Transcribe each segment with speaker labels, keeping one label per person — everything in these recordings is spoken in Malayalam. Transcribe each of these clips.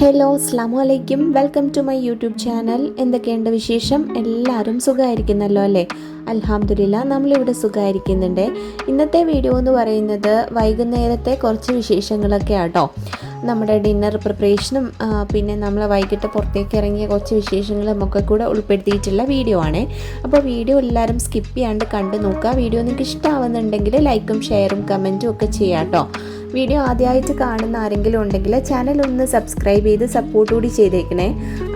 Speaker 1: ഹലോ അസ്ലാമു അലൈക്കും welcome to my YouTube channel. എന്തൊക്കെയുണ്ട് വിശേഷം? എല്ലാവരും സുഖമായിരിക്കുന്നല്ലോ അല്ലേ? അലഹമ്മദില്ല നമ്മളിവിടെ സുഖമായിരിക്കുന്നുണ്ട്. ഇന്നത്തെ വീഡിയോ എന്ന് പറയുന്നത് വൈകുന്നേരത്തെ കുറച്ച് വിശേഷങ്ങളൊക്കെ ആട്ടോ നമ്മുടെ ഡിന്നർ പ്രിപ്പറേഷനും പിന്നെ നമ്മൾ വൈകിട്ട് പുറത്തേക്ക് ഇറങ്ങിയ കുറച്ച് വിശേഷങ്ങളും ഒക്കെ കൂടെ ഉൾപ്പെടുത്തിയിട്ടുള്ള വീഡിയോ ആണ്. അപ്പോൾ വീഡിയോ എല്ലാവരും സ്കിപ്പ് ചെയ്യാണ്ട് കണ്ടു നോക്കുക. വീഡിയോ നിങ്ങൾക്ക് ഇഷ്ടമാവുന്നുണ്ടെങ്കിൽ ലൈക്കും ഷെയറും കമന്റും ഒക്കെ ചെയ്യാം കേട്ടോ വീഡിയോ ആദ്യമായിട്ട് കാണുന്ന ആരെങ്കിലും ഉണ്ടെങ്കിൽ ചാനൽ ഒന്ന് സബ്സ്ക്രൈബ് ചെയ്ത് സപ്പോർട്ട് കൂടി ചെയ്തേക്കണേ.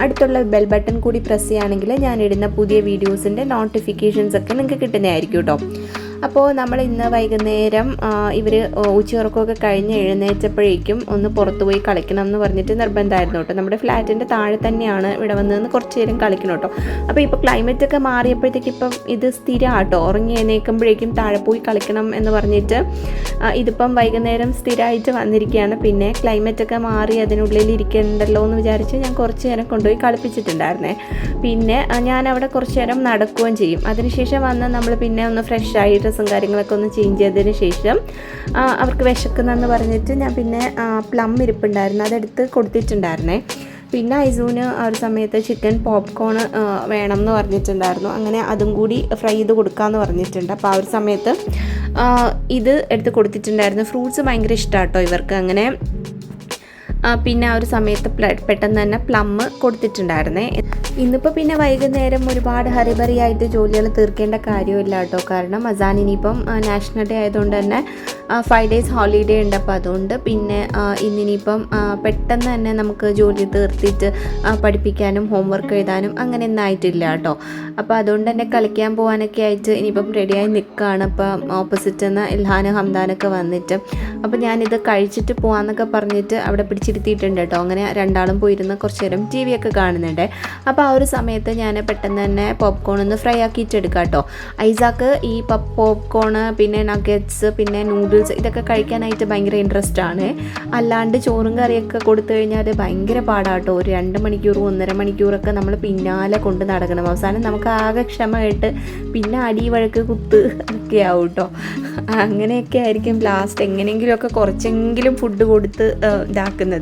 Speaker 1: അടുത്തുള്ള ബെൽ ബട്ടൺ കൂടി പ്രസ് ചെയ്യുകയാണെങ്കിൽ ഞാൻ ഇടുന്ന പുതിയ വീഡിയോസിന്റെ നോട്ടിഫിക്കേഷൻസ് ഒക്കെ നിങ്ങൾക്ക് കിട്ടുന്നതായിരിക്കും കേട്ടോ അപ്പോൾ നമ്മൾ ഇന്ന് വൈകുന്നേരം ഇവർ ഉച്ചയുറക്കമൊക്കെ കഴിഞ്ഞ് എഴുന്നേറ്റപ്പോഴേക്കും ഒന്ന് പുറത്തു പോയി കളിക്കണം എന്ന് പറഞ്ഞിട്ട് നിർബന്ധമായിരുന്നു കേട്ടോ. നമ്മുടെ ഫ്ലാറ്റിന്റെ താഴെ തന്നെയാണ് ഇവിടെ വന്ന് നിന്ന് കുറച്ച് നേരം കളിക്കണം കേട്ടോ. അപ്പോൾ ഇപ്പോൾ ക്ലൈമറ്റ് ഒക്കെ മാറിയപ്പോഴത്തേക്ക് ഇപ്പം ഇത് സ്ഥിരമാട്ടോ ഉറങ്ങി എഴുന്നേൽക്കുമ്പോഴേക്കും താഴെ പോയി കളിക്കണം എന്ന് പറഞ്ഞിട്ട് ഇതിപ്പം വൈകുന്നേരം സ്ഥിരമായിട്ട് വന്നിരിക്കുകയാണ്. പിന്നെ ക്ലൈമറ്റ് ഒക്കെ മാറി അതിനുള്ളിൽ ഇരിക്കണ്ടല്ലോ എന്ന് വിചാരിച്ച് ഞാൻ കുറച്ച് നേരം കൊണ്ടുപോയി കളിപ്പിച്ചിട്ടുണ്ടായിരുന്നേ. പിന്നെ ഞാൻ അവിടെ കുറച്ച് നേരം നടക്കുകയും ചെയ്യും. അതിനുശേഷം വന്ന് നമ്മൾ പിന്നെ ഒന്ന് ഫ്രഷ് ആയി ഡ്രസ്സും കാര്യങ്ങളൊക്കെ ഒന്ന് ചേഞ്ച് ചെയ്തതിന് ശേഷം അവർക്ക് വിശക്കുന്നെന്ന് പറഞ്ഞിട്ട് ഞാൻ പിന്നെ പ്ലം ഇരിപ്പുണ്ടായിരുന്നു. അതെടുത്ത് കൊടുത്തിട്ടുണ്ടായിരുന്നേ. പിന്നെ ഐസൂന് ആ ഒരു സമയത്ത് ചിക്കൻ പോപ്കോൺ വേണം എന്ന് പറഞ്ഞിട്ടുണ്ടായിരുന്നു. അങ്ങനെ അതും കൂടി ഫ്രൈ ചെയ്ത് കൊടുക്കാമെന്ന് പറഞ്ഞിട്ടുണ്ട്. അപ്പോൾ ആ ഒരു സമയത്ത് ഇത് എടുത്ത് കൊടുത്തിട്ടുണ്ടായിരുന്നു. ഫ്രൂട്ട്സ് ഭയങ്കര ഇഷ്ടമാട്ടോ ഇവർക്ക്. അങ്ങനെ പിന്നെ ആ ഒരു സമയത്ത് പെട്ടെന്ന് തന്നെ പ്ലം കൊടുത്തിട്ടുണ്ടായിരുന്നേ. ഇന്നിപ്പോൾ പിന്നെ വൈകുന്നേരം ഒരുപാട് ഹറിബറി ആയിട്ട് ജോലികൾ തീർക്കേണ്ട കാര്യമില്ല കേട്ടോ. കാരണം അസാൻ ഇനിയിപ്പം നാഷണൽ ഡേ ആയതുകൊണ്ട് തന്നെ ഫൈവ് ഡേയ്സ് ഹോളിഡേ ഉണ്ട്. അപ്പോൾ അതുകൊണ്ട് പിന്നെ ഇന്നിനിയിപ്പം പെട്ടെന്ന് തന്നെ നമുക്ക് ജോലി തീർത്തിട്ട് പഠിപ്പിക്കാനും ഹോംവർക്ക് എഴുതാനും അങ്ങനെ ഒന്നും ആയിട്ടില്ല കേട്ടോ. അപ്പോൾ അതുകൊണ്ട് തന്നെ കളിക്കാൻ പോകാനൊക്കെ ആയിട്ട് ഇനിയിപ്പം റെഡിയായി നിൽക്കുകയാണ് അപ്പം ഓപ്പോസിറ്റ് നിന്ന് ഇൽഹാനും ഹംദാനൊക്കെ വന്നിട്ട്. അപ്പോൾ ഞാനിത് കഴിച്ചിട്ട് പോകാമെന്നൊക്കെ പറഞ്ഞിട്ട് അവിടെ പിടിച്ചിരുത്തിയിട്ടുണ്ട് കേട്ടോ. അങ്ങനെ രണ്ടാളും പോയിരുന്ന കുറച്ച് നേരം ടി വി ഒക്കെ കാണുന്നുണ്ട്. അപ്പോൾ ആ ഒരു സമയത്ത് ഞാൻ പെട്ടെന്ന് തന്നെ പോപ്കോൺ ഒന്ന് ഫ്രൈ ആക്കിയിട്ട് എടുക്കാം കേട്ടോ. ഐസാക്ക് ഈ പോപ്കോൺ പിന്നെ നഗറ്റ്സ് പിന്നെ നൂഡിൽസ് ഇതൊക്കെ കഴിക്കാനായിട്ട് ഭയങ്കര ഇൻട്രസ്റ്റ് ആണ്. അല്ലാണ്ട് ചോറും കറിയൊക്കെ കൊടുത്തു കഴിഞ്ഞാൽ ഭയങ്കര പാടാട്ടോ ഒരു രണ്ട് മണിക്കൂർ ഒന്നര മണിക്കൂറൊക്കെ നമ്മൾ പിന്നാലെ കൊണ്ട് നടക്കണം. അവസാനം നമുക്ക് ആകെ ക്ഷമമായിട്ട് പിന്നെ അടി വഴക്ക് കുത്ത് ഒക്കെ ആവും കേട്ടോ. അങ്ങനെയൊക്കെ ആയിരിക്കും ലാസ്റ്റ് എങ്ങനെയെങ്കിലുമൊക്കെ കുറച്ചെങ്കിലും ഫുഡ് കൊടുത്ത് ഇതാക്കുന്നത്.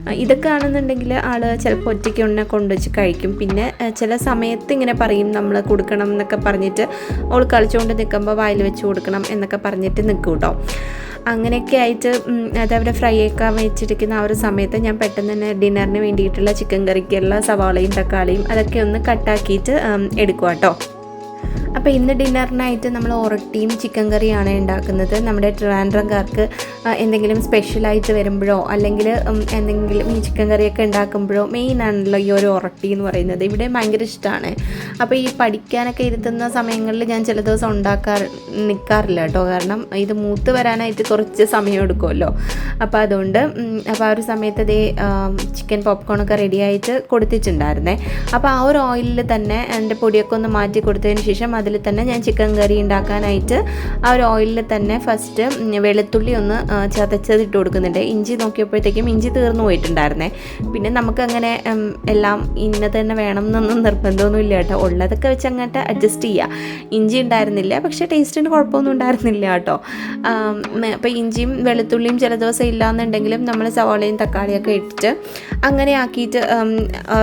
Speaker 1: ആ, ഇതൊക്കെ ആണെന്നുണ്ടെങ്കിൽ ആൾ ചിലപ്പോൾ ഒറ്റയ്ക്ക് ഉണ്ണെ കൊണ്ടുവച്ച് കഴിക്കും. പിന്നെ ചില സമയത്ത് ഇങ്ങനെ പറയും നമ്മൾ കൊടുക്കണം എന്നൊക്കെ പറഞ്ഞിട്ട് അവൾ കളിച്ചുകൊണ്ട് നിൽക്കുമ്പോൾ വായിൽ വെച്ച് കൊടുക്കണം എന്നൊക്കെ പറഞ്ഞിട്ട് നിൽക്കും കേട്ടോ അങ്ങനെയൊക്കെ ആയിട്ട് അത് അതവിടെ ഫ്രൈ ഒക്കെ വെച്ചിരിക്കുന്ന ആ ഒരു സമയത്ത് ഞാൻ പെട്ടെന്ന് തന്നെ ഡിന്നറിന് വേണ്ടിയിട്ടുള്ള ചിക്കൻ കറിക്കുള്ള സവാളയും തക്കാളിയും അതൊക്കെ ഒന്ന് കട്ടാക്കിയിട്ട് എടുക്കുക കേട്ടോ അപ്പോൾ ഇന്ന് ഡിന്നറിനായിട്ട് നമ്മൾ ഒറട്ടിയും ചിക്കൻ കറിയാണ് ഉണ്ടാക്കുന്നത്. നമ്മുടെ ട്രിവാൻഡ്രംകാർക്ക് എന്തെങ്കിലും സ്പെഷ്യലായിട്ട് വരുമ്പോഴോ അല്ലെങ്കിൽ എന്തെങ്കിലും ഈ ചിക്കൻ കറിയൊക്കെ ഉണ്ടാക്കുമ്പോഴോ മെയിൻ ആണല്ലോ ഈ ഒരു ഒറട്ടി എന്ന് പറയുന്നത്. ഇവിടെ ഭയങ്കര ഇഷ്ടമാണ് അപ്പോൾ ഈ പഠിക്കാനൊക്കെ ഇരുത്തുന്ന സമയങ്ങളിൽ ഞാൻ ചില ദിവസം ഉണ്ടാക്കാറ് നിൽക്കാറില്ല കേട്ടോ. കാരണം ഇത് മൂത്ത് വരാനായിട്ട് കുറച്ച് സമയം എടുക്കുമല്ലോ. അപ്പോൾ അതുകൊണ്ട് അപ്പോൾ ആ ഒരു സമയത്ത് അതേ ചിക്കൻ പോപ്കോണൊക്കെ റെഡിയായിട്ട് കൊടുത്തിട്ടുണ്ടായിരുന്നേ. അപ്പോൾ ആ ഒരു ഓയിലിൽ തന്നെ എന്റെ പൊടിയൊക്കെ ഒന്ന് മാറ്റി കൊടുത്തതിന് ശേഷം അതിൽ തന്നെ ഞാൻ ചിക്കൻ കറി ഉണ്ടാക്കാനായിട്ട് ആ ഒരു ഓയിലിൽ തന്നെ ഫസ്റ്റ് വെളുത്തുള്ളി ഒന്ന് ചതച്ചത് ചതച്ചതിട്ട് കൊടുക്കുന്നുണ്ട്. ഇഞ്ചി നോക്കിയപ്പോഴത്തേക്കും ഇഞ്ചി തീർന്നു പോയിട്ടുണ്ടായിരുന്നേ. പിന്നെ നമുക്കങ്ങനെ എല്ലാം ഇന്ന തന്നെ വേണം എന്നൊന്നും നിർബന്ധമൊന്നും ഇല്ല കേട്ടോ. ഉള്ളതൊക്കെ വെച്ച് അങ്ങോട്ട് അഡ്ജസ്റ്റ് ചെയ്യുക ഇഞ്ചി ഉണ്ടായിരുന്നില്ല പക്ഷേ ടേസ്റ്റിന് കുഴപ്പമൊന്നും ഉണ്ടായിരുന്നില്ല കേട്ടോ. അപ്പോൾ ഇഞ്ചിയും വെളുത്തുള്ളിയും ചില ദിവസം ഇല്ലാന്നുണ്ടെങ്കിലും നമ്മൾ സവാളയും തക്കാളിയൊക്കെ ഇട്ടിട്ട് അങ്ങനെ ആക്കിയിട്ട്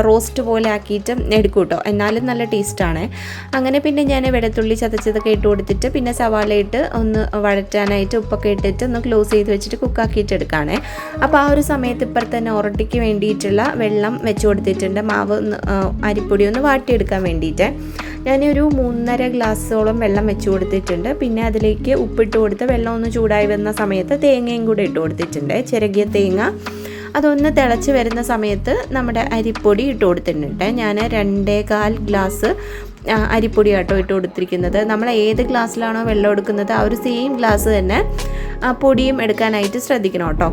Speaker 1: റോസ്റ്റ് പോലെ ആക്കിയിട്ട് എടുക്കും കേട്ടോ. എന്നാലും നല്ല ടേസ്റ്റാണ് അങ്ങനെ പിന്നെ ഞാൻ വെളുത്തുള്ളി ചതച്ചതൊക്കെ ഇട്ട് കൊടുത്തിട്ട് പിന്നെ സവാള ഇട്ട് ഒന്ന് വഴറ്റാനായിട്ട് ഉപ്പൊക്കെ ഇട്ടിട്ട് ഒന്ന് ക്ലോസ് ചെയ്ത് വെച്ചിട്ട് കുക്കാക്കിയിട്ട് എടുക്കുകയാണേ അപ്പോൾ ആ ഒരു സമയത്ത് ഇപ്പുറത്ത് തന്നെ ഒറട്ടിക്ക് വേണ്ടിയിട്ടുള്ള വെള്ളം വെച്ച് കൊടുത്തിട്ടുണ്ട്. മാവ് അരിപ്പൊടി ഒന്ന് വാട്ടിയെടുക്കാൻ വേണ്ടിയിട്ട്. ഞാനൊരു മൂന്നര ഗ്ലാസ്സോളം വെള്ളം വെച്ച് കൊടുത്തിട്ടുണ്ട്. പിന്നെ അതിലേക്ക് ഉപ്പിട്ട് കൊടുത്ത് വെള്ളം ഒന്ന് ചൂടായി വന്ന സമയത്ത് തേങ്ങയും കൂടെ ഇട്ട് കൊടുത്തിട്ടുണ്ട്. ചിരകിയ തേങ്ങ. അതൊന്ന് തിളച്ച് വരുന്ന സമയത്ത് നമ്മുടെ അരിപ്പൊടി ഇട്ട് കൊടുത്തിട്ടുണ്ട്. ഞാൻ രണ്ടേകാൽ ഗ്ലാസ് ആ, അരിപ്പൊടി ആട്ടോ ഇട്ട് കൊടുത്തിരിക്കുന്നത്. നമ്മൾ ഏത് ഗ്ലാസ്സിലാണോ വെള്ളം എടുക്കുന്നത് ആ ഒരു സെയിം ഗ്ലാസ് തന്നെ പൊടിയും എടുക്കാനായിട്ട് ശ്രദ്ധിക്കണം കേട്ടോ.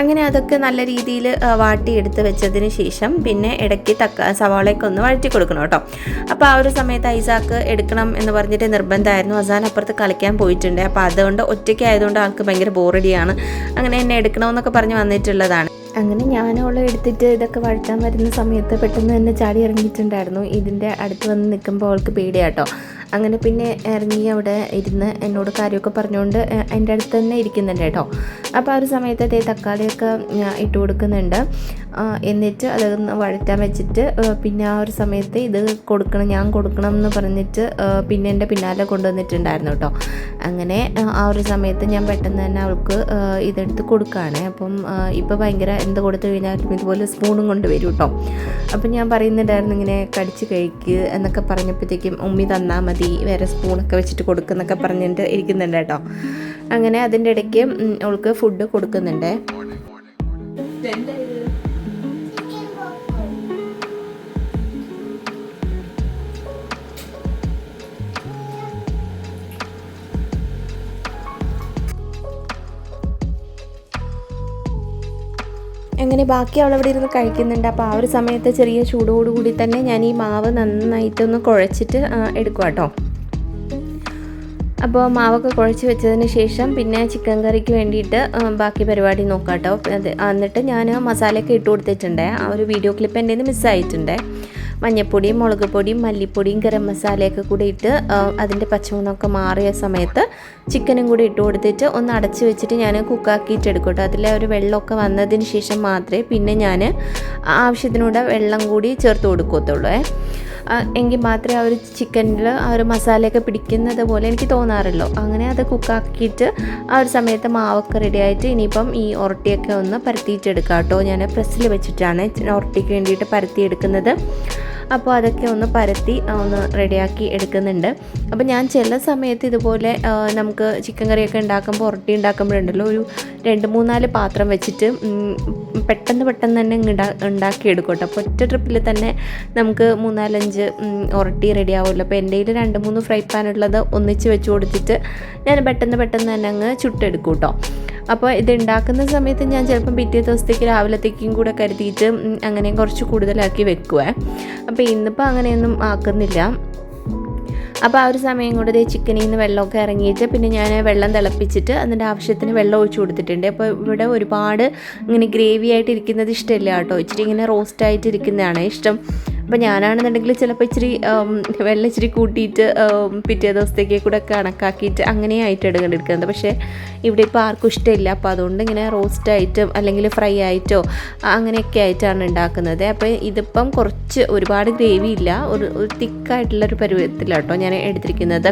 Speaker 1: അങ്ങനെ അതൊക്കെ നല്ല രീതിയിൽ വാട്ടിയെടുത്ത് വെച്ചതിന് ശേഷം പിന്നെ ഇടയ്ക്ക് തക്ക സവാളയൊക്കെ ഒന്ന് വഴറ്റി കൊടുക്കണം കേട്ടോ. അപ്പോൾ ആ ഒരു സമയത്ത് ഐസാക്ക് എടുക്കണം എന്ന് പറഞ്ഞിട്ട് നിർബന്ധമായിരുന്നു. അസാൻ അപ്പുറത്ത് കളിക്കാൻ പോയിട്ടുണ്ട്. അപ്പോൾ അതുകൊണ്ട് ഒറ്റയ്ക്ക് ആയതുകൊണ്ട് ആൾക്ക് ഭയങ്കര ബോറടിയാണ് അങ്ങനെ എന്നെ എടുക്കണമെന്നൊക്കെ പറഞ്ഞ് വന്നിട്ടുള്ളതാണ്. അങ്ങനെ ഞാൻ ഞാനോളം എടുത്തിട്ട് ഇതൊക്കെ വഴറ്റാൻ വരുന്ന സമയത്ത് പെട്ടെന്ന് തന്നെ ചാടി ഇറങ്ങിയിട്ടുണ്ടായിരുന്നു. ഇതിന്റെ അടുത്ത് വന്ന് നിൽക്കുമ്പോൾ അവൾക്ക് പേടിയാട്ടോ. അങ്ങനെ പിന്നെ ഇറങ്ങി അവിടെ ഇരുന്ന് എന്നോട് കാര്യമൊക്കെ പറഞ്ഞുകൊണ്ട് എന്റെ അടുത്ത് തന്നെ ഇരിക്കുന്നുണ്ട് കേട്ടോ. അപ്പോൾ ആ ഒരു സമയത്ത് അതേ തക്കാളിയൊക്കെ ഇട്ട് കൊടുക്കുന്നുണ്ട്. എന്നിട്ട് അതൊന്ന് വഴറ്റാൻ വെച്ചിട്ട് പിന്നെ ആ ഒരു സമയത്ത് ഇത് കൊടുക്കണം ഞാൻ കൊടുക്കണം എന്ന് പറഞ്ഞിട്ട് പിന്നെ എന്റെ പിന്നാലെ കൊണ്ടുവന്നിട്ടുണ്ടായിരുന്നു കേട്ടോ. അങ്ങനെ ആ, ഒരു സമയത്ത് ഞാൻ പെട്ടെന്ന് തന്നെ അവൾക്ക് ഇതെടുത്ത് കൊടുക്കുകയാണ് അപ്പം ഇപ്പോൾ ഭയങ്കര എന്ത് കൊടുത്തു കഴിഞ്ഞാലും ഇതുപോലെ സ്പൂണും കൊണ്ട് വരും കേട്ടോ. അപ്പം ഞാൻ പറയുന്നുണ്ടായിരുന്നു ഇങ്ങനെ കടിച്ച് കഴിക്കുക എന്നൊക്കെ പറഞ്ഞപ്പോഴത്തേക്കും ഉമ്മി തന്നാൽ മതി വേറെ സ്പൂണൊക്കെ വെച്ചിട്ട് കൊടുക്കുന്നൊക്കെ പറഞ്ഞിട്ട് ഇരിക്കുന്നുണ്ട് കേട്ടോ. അങ്ങനെ അതിന്റെ ഇടയ്ക്ക് അവൾക്ക് ഫുഡ് കൊടുക്കുന്നുണ്ട്. അങ്ങനെ ബാക്കി അവൾ അവിടെ ഇരുന്ന് കഴിക്കുന്നുണ്ട്. അപ്പോൾ ആ ഒരു സമയത്ത് ചെറിയ ചൂടോടുകൂടി തന്നെ ഞാൻ ഈ മാവ് നന്നായിട്ടൊന്ന് കുഴച്ചിട്ട് എടുക്കുക കേട്ടോ അപ്പോൾ മാവൊക്കെ കുഴച്ച് വെച്ചതിന് ശേഷം പിന്നെ ചിക്കൻ കറിക്ക് വേണ്ടിയിട്ട് ബാക്കി പരിപാടി നോക്കാം കേട്ടോ എന്നിട്ട് ഞാൻ മസാലയൊക്കെ ഇട്ട് കൊടുത്തിട്ടുണ്ട്. ആ ഒരു വീഡിയോ ക്ലിപ്പ് എന്റെ മിസ്സായിട്ടുണ്ട്. മഞ്ഞപ്പൊടിയും മുളക് പൊടിയും മല്ലിപ്പൊടിയും ഗരം മസാലയൊക്കെ കൂടി ഇട്ട് അതിന്റെ പച്ചമുളകൊക്കെ മാറിയ സമയത്ത് ചിക്കനും കൂടി ഇട്ട് കൊടുത്തിട്ട് ഒന്ന് അടച്ച് വെച്ചിട്ട് ഞാൻ കുക്കാക്കിയിട്ട് എടുക്കട്ടെ കേട്ടോ. അതിലെ ഒരു വെള്ളമൊക്കെ വന്നതിന് ശേഷം മാത്രമേ പിന്നെ ഞാൻ ആവശ്യത്തിനൂടെ വെള്ളം കൂടി ചേർത്ത് കൊടുക്കത്തുള്ളൂ. എങ്കിൽ മാത്രമേ ആ ഒരു ചിക്കനിൽ ആ ഒരു മസാലയൊക്കെ പിടിക്കുന്നത് പോലെ എനിക്ക് തോന്നാറുള്ളൂ. അങ്ങനെ അത് കുക്കാക്കിയിട്ട് ആ ഒരു സമയത്ത് മാവൊക്കെ റെഡി ആയിട്ട് ഇനിയിപ്പം ഈ ഒറട്ടിയൊക്കെ ഒന്ന് പരത്തിയിട്ടെടുക്കാം കേട്ടോ. ഞാൻ പ്രസ്സിൽ വെച്ചിട്ടാണ് ഒറട്ടിക്ക് വേണ്ടിയിട്ട് പരത്തിയെടുക്കുന്നത്. അപ്പോൾ അതൊക്കെ ഒന്ന് പരത്തി ഒന്ന് റെഡിയാക്കി എടുക്കുന്നുണ്ട്. അപ്പോൾ ഞാൻ ചില സമയത്ത് ഇതുപോലെ നമുക്ക് ചിക്കൻ കറിയൊക്കെ ഉണ്ടാക്കുമ്പോൾ ഉരട്ടി ഉണ്ടാക്കുമ്പോഴുണ്ടല്ലോ ഒരു രണ്ട് മൂന്നാൽ പാത്രം വെച്ചിട്ട് പെട്ടെന്ന് പെട്ടെന്ന് തന്നെ ഇങ്ങ് ഉണ്ടാക്കിയെടുക്കും കേട്ടോ. അപ്പോൾ ഒറ്റ ട്രിപ്പിൽ തന്നെ നമുക്ക് മൂന്നാലഞ്ച് ഉരട്ടി റെഡി ആവുമല്ലോ. അപ്പോൾ എന്റെ കയ്യിൽ രണ്ട് മൂന്ന് ഫ്രൈ പാൻ ഉള്ളത് ഒന്നിച്ച് വെച്ച് കൊടുത്തിട്ട് ഞാൻ പെട്ടെന്ന് പെട്ടെന്ന് തന്നെ അങ്ങ് ചുട്ടെടുക്കും കേട്ടോ. അപ്പോൾ ഇത് ഉണ്ടാക്കുന്ന സമയത്ത് ഞാൻ ചിലപ്പം പിറ്റേ ദിവസത്തേക്ക് രാവിലത്തേക്കും കൂടെ കരുതിയിട്ട് അങ്ങനെ കുറച്ച് കൂടുതലാക്കി വെക്കുവേ. അപ്പോൾ ഇന്നിപ്പോൾ അങ്ങനെയൊന്നും ആക്കുന്നില്ല. അപ്പോൾ ആ ഒരു സമയം കൊണ്ട് ദേ ചിക്കനിൽ നിന്ന് വെള്ളമൊക്കെ ഇറങ്ങിയിട്ട് പിന്നെ ഞാൻ വെള്ളം തിളപ്പിച്ചിട്ട് അതിന്റെ ആവശ്യത്തിന് വെള്ളം ഒഴിച്ചു കൊടുത്തിട്ടുണ്ട്. അപ്പോൾ ഇവിടെ ഒരുപാട് ഇങ്ങനെ ഗ്രേവി ആയിട്ട് ഇരിക്കുന്നത് ഇഷ്ടമില്ല കേട്ടോ. ഇച്ചിരി ഇങ്ങനെ റോസ്റ്റ് ആയിട്ട് ഇരിക്കുന്നതാണ് ഇഷ്ടം. അപ്പോൾ ഞാനാണെന്നുണ്ടെങ്കിൽ ചിലപ്പോൾ ഇച്ചിരി വെള്ളം ഇച്ചിരി കൂട്ടിയിട്ട് പിറ്റേ ദിവസത്തേക്ക് കൂടെ കണക്കാക്കിയിട്ട് അങ്ങനെ ആയിട്ട് എടുക്കേണ്ടത് പക്ഷേ ഇവിടെ ഇപ്പോൾ ആർക്കും ഇഷ്ടമില്ല. അപ്പോൾ അതുകൊണ്ട് ഇങ്ങനെ റോസ്റ്റ് ആയിട്ടും അല്ലെങ്കിൽ ഫ്രൈ ആയിട്ടോ അങ്ങനെയൊക്കെ ആയിട്ടാണ് ഉണ്ടാക്കുന്നത്. അപ്പോൾ ഇതിപ്പം കുറച്ച് ഒരുപാട് ഗ്രേവി ഇല്ല. ഒരു ഒരു തിക്കായിട്ടുള്ളൊരു പരുവത്തിലാട്ടോ ഞാൻ എടുത്തിരിക്കുന്നത്.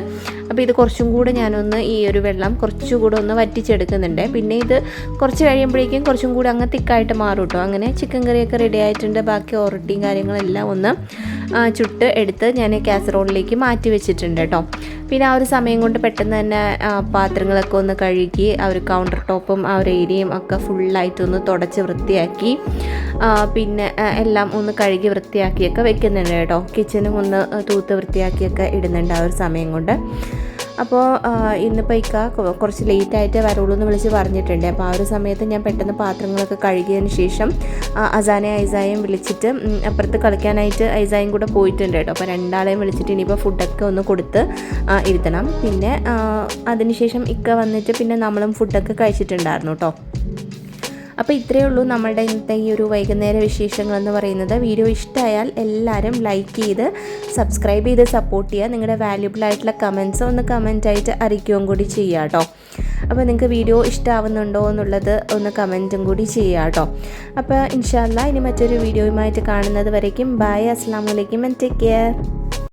Speaker 1: അപ്പോൾ ഇത് കുറച്ചും കൂടെ ഞാനൊന്ന് ഈ ഒരു വെള്ളം കുറച്ചുകൂടെ ഒന്ന് വറ്റിച്ചെടുക്കുന്നുണ്ട്. പിന്നെ ഇത് കുറച്ച് കഴിയുമ്പോഴേക്കും കുറച്ചും കൂടെ അങ്ങ് തിക്കായിട്ട് മാറും കേട്ടോ അങ്ങനെ ചിക്കൻ കറിയൊക്കെ റെഡി ആയിട്ടുണ്ട്. ബാക്കി ഓറട്ടിയും കാര്യങ്ങളെല്ലാം ഒന്ന് ചുട്ട് എടുത്ത് ഞാൻ കാസറോളിലേക്ക് മാറ്റി വെച്ചിട്ടുണ്ട് കേട്ടോ പിന്നെ ആ ഒരു സമയം കൊണ്ട് പെട്ടെന്ന് തന്നെ പാത്രങ്ങളൊക്കെ ഒന്ന് കഴുകി ആ ഒരു കൗണ്ടർ ടോപ്പും ആ ഒരു ഏരിയയും ഒക്കെ ഫുള്ളായിട്ടൊന്ന് തുടച്ച് വൃത്തിയാക്കി പിന്നെ എല്ലാം ഒന്ന് കഴുകി വൃത്തിയാക്കിയൊക്കെ വെക്കുന്നുണ്ട് കേട്ടോ കിച്ചനും ഒന്ന് തൂത്ത് വൃത്തിയാക്കിയൊക്കെ ഇടുന്നുണ്ട് ആ ഒരു സമയം കൊണ്ട്. അപ്പോൾ ഇന്നിപ്പോൾ ഇക്ക കുറച്ച് ലേറ്റ് ആയിട്ട് വരുള്ളൂ എന്ന് വിളിച്ച് പറഞ്ഞിട്ടുണ്ട്. അപ്പോൾ ആ ഒരു സമയത്ത് ഞാൻ പെട്ടെന്ന് പാത്രങ്ങളൊക്കെ കഴുകിയതിന് ശേഷം അസാനെ ഐസായും വിളിച്ചിട്ട് അപ്പുറത്ത് കളിക്കാനായിട്ട് ഐസായും കൂടെ പോയിട്ടുണ്ട് കേട്ടോ. അപ്പോൾ രണ്ടാളെയും വിളിച്ചിട്ട് ഇനിയിപ്പോൾ ഫുഡൊക്കെ ഒന്ന് കൊടുത്ത് ഇരുത്തണം. പിന്നെ അതിനുശേഷം ഇക്ക വന്നിട്ട് പിന്നെ നമ്മളും ഫുഡൊക്കെ കഴിച്ചിട്ടുണ്ടായിരുന്നു കേട്ടോ. അപ്പോൾ ഇത്രയേ ഉള്ളൂ നമ്മുടെ ഇന്നത്തെ ഈ ഒരു വൈകുന്നേര വിശേഷങ്ങൾ എന്ന് പറയുന്നത്. വീഡിയോ ഇഷ്ടമായാൽ എല്ലാവരും ലൈക്ക് ചെയ്ത് സബ്സ്ക്രൈബ് ചെയ്ത് സപ്പോർട്ട് ചെയ്യുക. നിങ്ങളുടെ വാല്യുബിൾ ആയിട്ടുള്ള കമൻസ് ഒന്ന് കമന്റ് ആയിട്ട് അറിയിക്കുകയും കൂടി ചെയ്യുക കേട്ടോ. അപ്പോൾ നിങ്ങൾക്ക് വീഡിയോ ഇഷ്ടമാവുന്നുണ്ടോ എന്നുള്ളത് ഒന്ന് കമന്റും കൂടി ചെയ്യുക കേട്ടോ. അപ്പോൾ ഇൻഷാല്ല ഇനി മറ്റൊരു വീഡിയോയുമായിട്ട് കാണുന്നത് വരയ്ക്കും ബായ് അസ്സാം വലൈക്കും ആൻഡ് ടേക്ക് കെയർ